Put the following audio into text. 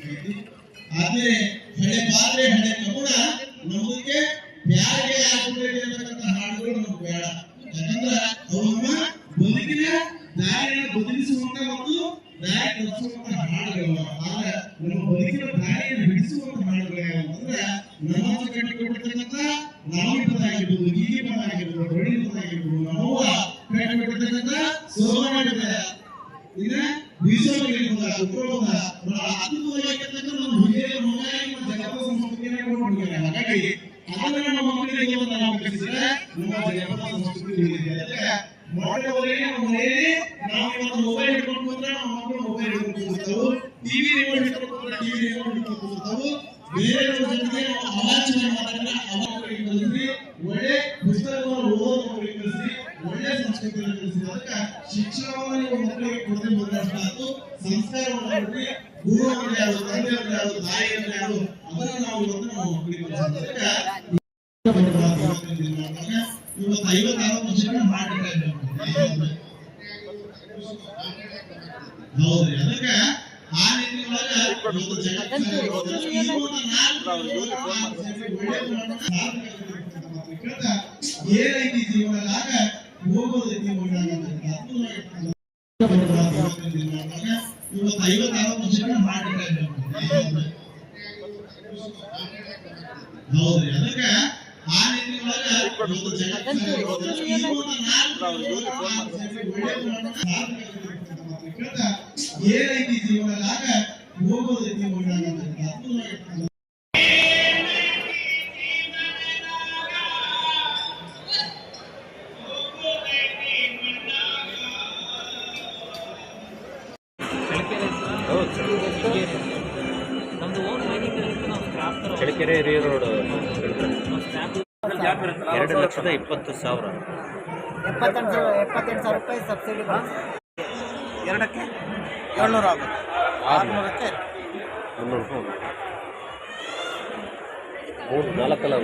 ಆದರೆ ಆದ್ರೆ ಹಳೆ ಪಾತ್ರೆ, ಹಳೆ ಕಬಣ ನಮಗೆ ಯಾರಿಗೆ ಆಗ್ಬಿಟ್ಟಿದೆ ಅಂತಕ್ಕಂಥ ಹಾಡುಗಳು ನಮ್ಗೆ ಬೇಡ. ಯಾಕಂದ್ರೆ ಅವನ್ನ ಬದುಕಿನ ದಾರಿಯನ್ನು ಬದಲಿಸುವಂತ ಮತ್ತು ದಾರಿ ತಪ್ಪಿಸುವಂತ ಹಾಡುಗಳು. ಆದ್ರೆ ನಮ್ಮ ಬದುಕಿನ ದಾರಿಯನ್ನು ಹಿಡಿಸುವಂತ ಹಾಡುಗಳು ಯಾವಂತಂದ್ರೆ ನಮಾಜ್ ಕಟ್ಟಿಕೊಟ್ಟಿರ್ತಕ್ಕಂಥ ನಾವಿ ಪದ ಆಗಿರ್ಬೋದು, ಗೀಗಿ ಪದ ಆಗಿರ್ಬೋದು ಹೊಳಿ ಪದ ಆಗಿರ್ಬೋದು ನಮ್ಮವ್ವ ಕಟ್ಟಿಕೊಟ್ಟಿರ್ತಕ್ಕಂಥ ಸೋಮನಾಡಿದ ಇದ ಈಗ ಬೀಸೋಗಿರ್ಬೋದ ಉಟ್ಕೊಳ್ಳೋದ ಅದ್ಭುತವಾಗಿರ್ತಕ್ಕಂಥ ನಮ್ಮ ಹಿರಿಯರ ಹಾಗಾಗಿ ನಮ್ಮ ಮಕ್ಕಳಿಗೆ ಇವತ್ತು ನಾವು ಕಲಿಸಿದ್ರೆ ನಮ್ಮ ಜಗತ್ತ ಮೊಬೈಲ್ ಹಿಡ್ಕೊಂಡು ಮೊಬೈಲ್ ಟಿವಿ ರಿಮೋಟ್ ಹಿಡ್ಕೊಂಡು ಟಿವಿ ರಿಮೋಟ್ ಹಿಡ್ಕೊಂಡು ಕೂರ್ತಾವು ಬೇರೆಯವ್ರ ಜೊತೆಗೆ ನಾವು ಶಿಕ್ಷಣವನ್ನು ನೀವು ಮಕ್ಕಳಿಗೆ ಕೊಡದೆ ಸಂಸ್ಕಾರವನ್ನು ಅಂದ್ರೆ ಯಾರು ತಂದೆ ಅಂದ್ರೆ ಯಾರು ತಾಯಿ ಅಂದ್ರೆ ಯಾರು ಅದನ್ನ ನಾವು ಇವತ್ತು ನಮ್ಮ ಮಕ್ಕಳಿಗೆ ಇವತ್ತು ಐವತ್ತಾರು ವರ್ಷಗಳ ಮಾಡಿದ್ದಾರೆ ಹೌದ್ರಿ, ಅದಕ್ಕೆ ಆ ನಿಟ್ಟಿನೊಳಗ ಇವತ್ತು ಜಗತ್ತಿನ ಏನೈತಿ ಜೀವನದಾಗ? ಅದ್ಭುತವಾಗಿರ್ತಕ್ಕಂಥ ಇವತ್ತು ಐವತ್ತಾರು ವರ್ಷಗಳ ಮಾಡಿದ್ದಾರೆ ಹೌದ್ರಿ ಅದಕ್ಕೆ ಆ ನಿಟ್ಟಿನೊಳಗ ಇವತ್ತು ಜಗತ್ತಿನ ಈ ಒಂದು ನಾಲ್ಕು ಚಳ್ಳಕೆರೆ ಹಿರಿಯ ರೋಡ್. ಎರಡು ಲಕ್ಷದ ಇಪ್ಪತ್ತು ಸಾವಿರ. ಎಪ್ಪತ್ತೆಂಟು ಸಾವಿರ ಎಪ್ಪತ್ತೆಂಟು ಸಾವಿರ ರೂಪಾಯಿ ಸಬ್ಸಿಡಿ ಎರಡಕ್ಕೆ ಏಳ್ನೂರು ಆಗುತ್ತೆ. ಆರುನೂರಕ್ಕೆ ಮುನ್ನೂರು ರೂಪಾಯಿ ಮೂರು ನಾಲ್ಕಲ್ಲ